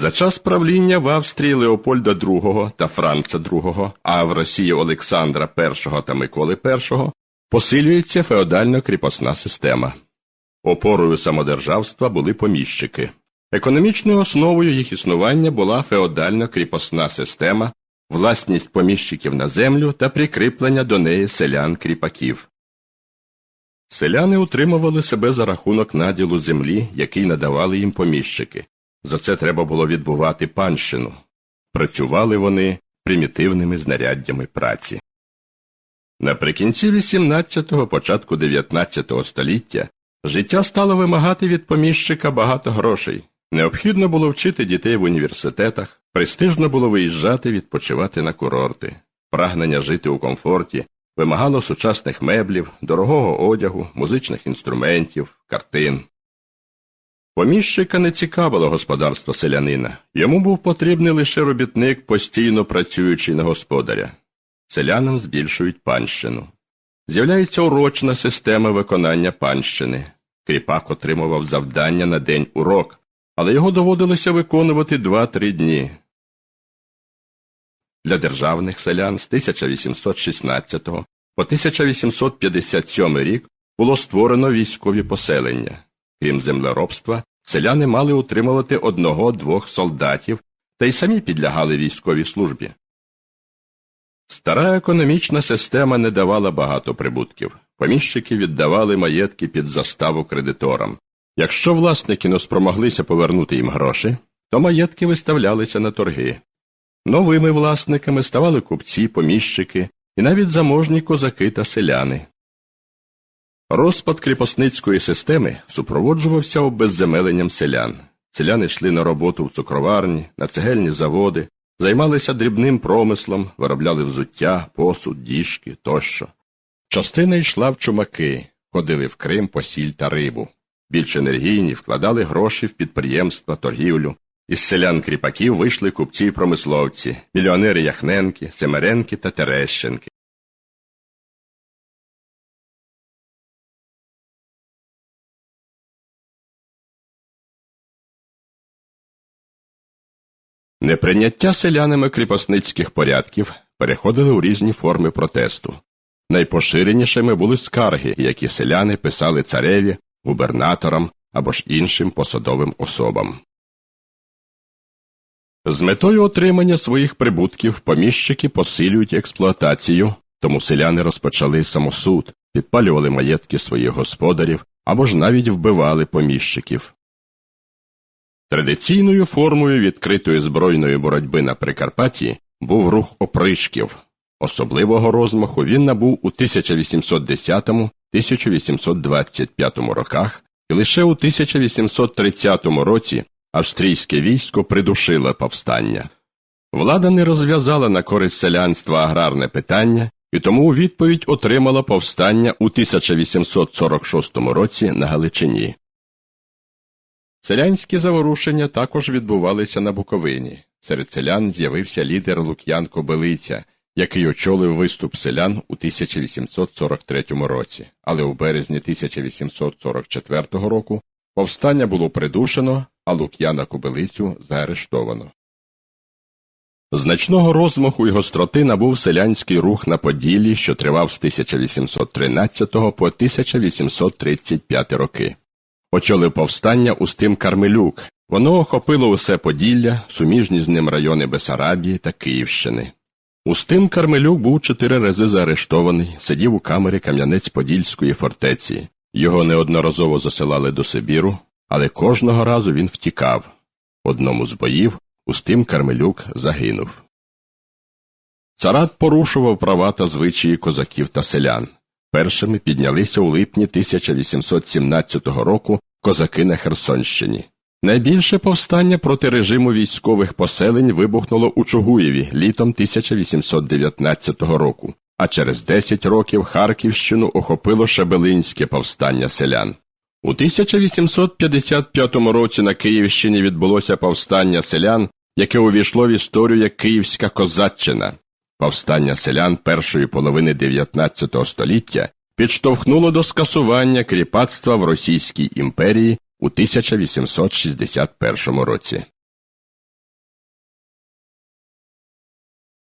За час правління в Австрії Леопольда II та Франца II, а в Росії Олександра І та Миколи І посилюється феодально-кріпосна система. Опорою самодержавства були поміщики. Економічною основою їх існування була феодально-кріпосна система, власність поміщиків на землю та прикріплення до неї селян-кріпаків. Селяни утримували себе за рахунок наділу землі, який надавали їм поміщики. За це треба було відбувати панщину. Працювали вони примітивними знаряддями праці. Наприкінці 18-го, початку 19-го століття життя стало вимагати від поміщика багато грошей. Необхідно було вчити дітей в університетах, престижно було виїжджати відпочивати на курорти. Прагнення жити у комфорті вимагало сучасних меблів, дорогого одягу, музичних інструментів, картин. Поміщика не цікавило господарство селянина. Йому був потрібний лише робітник, постійно працюючий на господаря. Селянам збільшують панщину. З'являється урочна система виконання панщини. Кріпак отримував завдання на день урок, але його доводилося виконувати 2-3 дні. Для державних селян з 1816 по 1857 рік було створено військові поселення. Крім землеробства, селяни мали утримувати одного-двох солдатів та й самі підлягали військовій службі. Стара економічна система не давала багато прибутків. Поміщики віддавали маєтки під заставу кредиторам. Якщо власники не спромоглися повернути їм гроші, то маєтки виставлялися на торги. Новими власниками ставали купці, поміщики і навіть заможні козаки та селяни. Розпад кріпосницької системи супроводжувався обезземеленням селян. Селяни йшли на роботу в цукроварні, на цегельні заводи, займалися дрібним промислом, виробляли взуття, посуд, діжки тощо. Частина йшла в чумаки, ходили в Крим по сіль та рибу. Більш енергійні вкладали гроші в підприємства, торгівлю. Із селян кріпаків вийшли купці й промисловці, мільйонери Яхненки, Семеренки та Терещенки. Неприйняття селянами кріпосницьких порядків переходили у різні форми протесту. Найпоширенішими були скарги, які селяни писали цареві, губернаторам або ж іншим посадовим особам. З метою отримання своїх прибутків поміщики посилюють експлуатацію, тому селяни розпочали самосуд, підпалювали маєтки своїх господарів або ж навіть вбивали поміщиків. Традиційною формою відкритої збройної боротьби на Прикарпатті був рух опришків. Особливого розмаху він набув у 1810-1825 роках, і лише у 1830 році австрійське військо придушило повстання. Влада не розв'язала на користь селянства аграрне питання і тому у відповідь отримала повстання у 1846 році на Галичині. Селянські заворушення також відбувалися на Буковині. Серед селян з'явився лідер Лук'ян Кобилиця, який очолив виступ селян у 1843 році, але у березні 1844 року повстання було придушено, а Лук'яна Кобилицю заарештовано. Значного розмаху й гостроти набув селянський рух на Поділлі, що тривав з 1813 по 1835 роки. Очолив повстання Устим Кармелюк. Воно охопило усе Поділля, суміжні з ним райони Бесарабії та Київщини. Устим Кармелюк був чотири рази заарештований, сидів у камері Кам'янець-Подільської фортеці. Його неодноразово засилали до Сибіру, але кожного разу він втікав. Одному з боїв Устим Кармелюк загинув. Царат порушував права та звичаї козаків та селян. Першими піднялися у липні 1817 року козаки на Херсонщині. Найбільше повстання проти режиму військових поселень вибухнуло у Чугуєві літом 1819 року, а через 10 років Харківщину охопило Шебелинське повстання селян. У 1855 році на Київщині відбулося повстання селян, яке увійшло в історію як Київська козаччина. Повстання селян першої половини 19 століття підштовхнуло до скасування кріпацтва в Російській імперії у 1861 році.